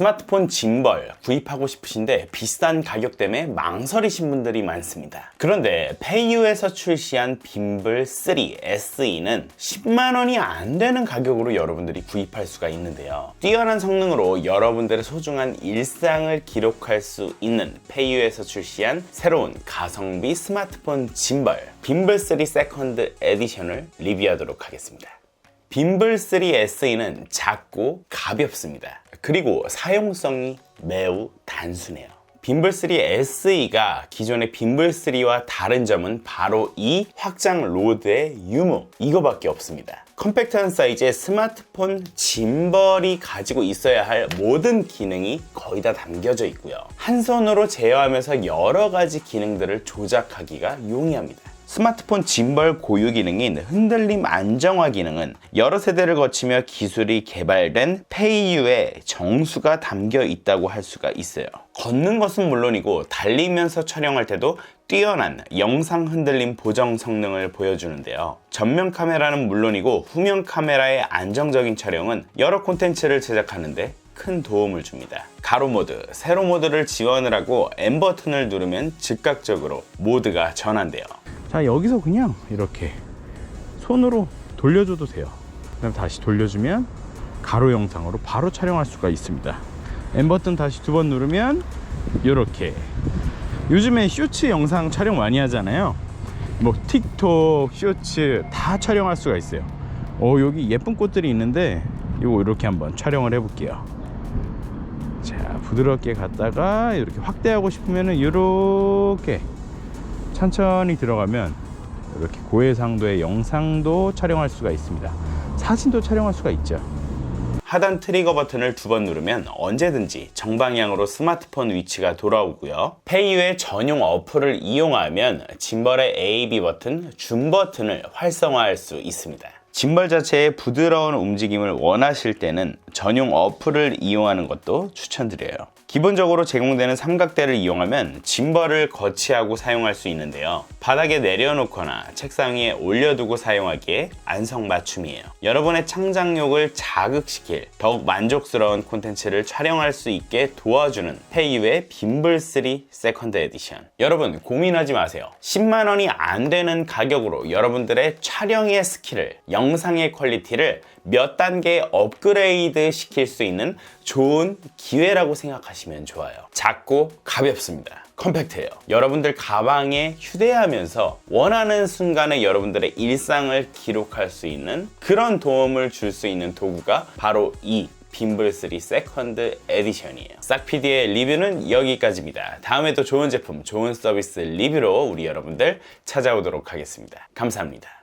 스마트폰 짐벌 구입하고 싶으신데 비싼 가격 때문에 망설이신 분들이 많습니다. 그런데 페이유에서 출시한 빔블 3 SE는 10만 원이 안 되는 가격으로 여러분들이 구입할 수가 있는데요. 뛰어난 성능으로 여러분들의 소중한 일상을 기록할 수 있는 페이유에서 출시한 새로운 가성비 스마트폰 짐벌 빔블 3 세컨드 에디션을 리뷰하도록 하겠습니다. 빔블 3 SE는 작고 가볍습니다. 그리고 사용성이 매우 단순해요. 빔블 3 SE가 기존의 빔블 3와 다른 점은 바로 이 확장 로드의 유무 이거밖에 없습니다. 컴팩트한 사이즈의 스마트폰 짐벌이 가지고 있어야 할 모든 기능이 거의 다 담겨져 있고요. 한 손으로 제어하면서 여러 가지 기능들을 조작하기가 용이합니다. 스마트폰 짐벌 고유 기능인 흔들림 안정화 기능은 여러 세대를 거치며 기술이 개발된 페이유의 정수가 담겨 있다고 할 수가 있어요. 걷는 것은 물론이고 달리면서 촬영할 때도 뛰어난 영상 흔들림 보정 성능을 보여주는데요. 전면 카메라는 물론이고 후면 카메라의 안정적인 촬영은 여러 콘텐츠를 제작하는데 큰 도움을 줍니다. 가로 모드, 세로 모드를 지원을 하고 M 버튼을 누르면 즉각적으로 모드가 전환돼요. 자 여기서 그냥 이렇게 손으로 돌려줘도 돼요. 그 다음 다시 돌려주면 가로 영상으로 바로 촬영할 수가 있습니다. M 버튼 다시 두 번 누르면 이렇게. 요즘에 쇼츠 영상 촬영 많이 하잖아요. 뭐 틱톡, 쇼츠 다 촬영할 수가 있어요. 어 여기 예쁜 꽃들이 있는데 이거 이렇게 한번 촬영을 해 볼게요. 자 부드럽게 갔다가 이렇게 확대하고 싶으면은 이렇게 천천히 들어가면 이렇게 고해상도의 영상도 촬영할 수가 있습니다. 사진도 촬영할 수가 있죠. 하단 트리거 버튼을 두 번 누르면 언제든지 정방향으로 스마트폰 위치가 돌아오고요. 페이유의 전용 어플을 이용하면 짐벌의 AB 버튼, 줌 버튼을 활성화할 수 있습니다. 짐벌 자체의 부드러운 움직임을 원하실 때는 전용 어플을 이용하는 것도 추천드려요. 기본적으로 제공되는 삼각대를 이용하면 짐벌을 거치하고 사용할 수 있는데요. 바닥에 내려놓거나 책상 위에 올려두고 사용하기에 안성맞춤이에요. 여러분의 창작력을 자극시킬 더욱 만족스러운 콘텐츠를 촬영할 수 있게 도와주는 페이유의 빔블3 세컨드 에디션. 여러분 고민하지 마세요. 10만 원이 안 되는 가격으로 여러분들의 촬영의 스킬을 영상의 퀄리티를 몇 단계 업그레이드 시킬 수 있는 좋은 기회라고 생각하시면 좋아요. 작고 가볍습니다. 컴팩트해요. 여러분들 가방에 휴대하면서 원하는 순간에 여러분들의 일상을 기록할 수 있는 그런 도움을 줄 수 있는 도구가 바로 이 빔블3 세컨드 에디션이에요. 싹피디의 리뷰는 여기까지입니다. 다음에 또 좋은 제품, 좋은 서비스 리뷰로 우리 여러분들 찾아오도록 하겠습니다. 감사합니다.